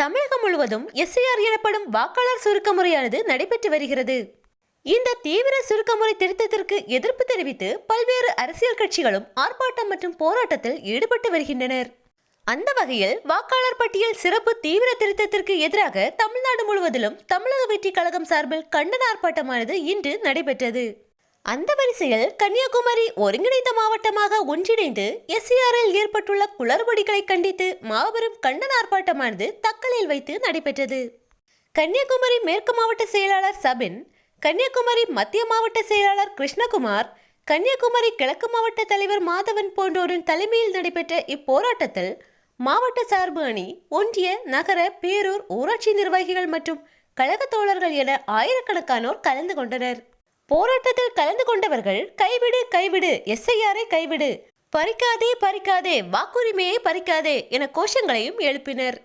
தமிழகம் முழுவதும் எஸ்ஐஆர் எனப்படும் வாக்காளர் சுருக்க முறையானது நடைபெற்று வருகிறது. இந்த தீவிர சுருக்க முறை திருத்தத்திற்கு எதிர்ப்பு தெரிவித்து பல்வேறு அரசியல் கட்சிகளும் ஆர்ப்பாட்டம் மற்றும் போராட்டத்தில் ஈடுபட்டு வருகின்றனர். அந்த வகையில் வாக்காளர் பட்டியல் சிறப்பு தீவிர திருத்தத்திற்கு எதிராக தமிழ்நாடு முழுவதிலும் தமிழக வெற்றி கழகம் சார்பில் கண்டன ஆர்ப்பாட்டமானது இன்று நடைபெற்றது. அந்த வரிசையில் கன்னியாகுமரி ஒருங்கிணைந்த மாவட்டமாக ஒன்றிணைந்து எஸ்சிஆரில் ஏற்பட்டுள்ள குளறுபடிகளை கண்டித்து மாபெரும் கண்டன ஆர்ப்பாட்டமானது தக்கலில் வைத்து நடைபெற்றது. கன்னியாகுமரி மேற்கு மாவட்ட செயலாளர் சபின் கன்னியாகுமரி மத்திய மாவட்ட செயலாளர் கிருஷ்ணகுமார் கன்னியாகுமரி கிழக்கு மாவட்ட தலைவர் மாதவன் போன்றோரின் தலைமையில் நடைபெற்ற இப்போராட்டத்தில் மாவட்ட சார்பு அணி ஒன்றிய நகர பேரூர் ஊராட்சி நிர்வாகிகள் மற்றும் கழக தோழர்கள் என ஆயிரக்கணக்கானோர் கலந்து கொண்டனர். போராட்டத்தில் கலந்து கொண்டவர்கள் கைவிடு கைவிடு எஸ்ஐஆரை கைவிடு. பறிக்காதே பறிக்காதே வாக்குரிமையை பறிக்காதே என கோஷங்களையும் எழுப்பினர்.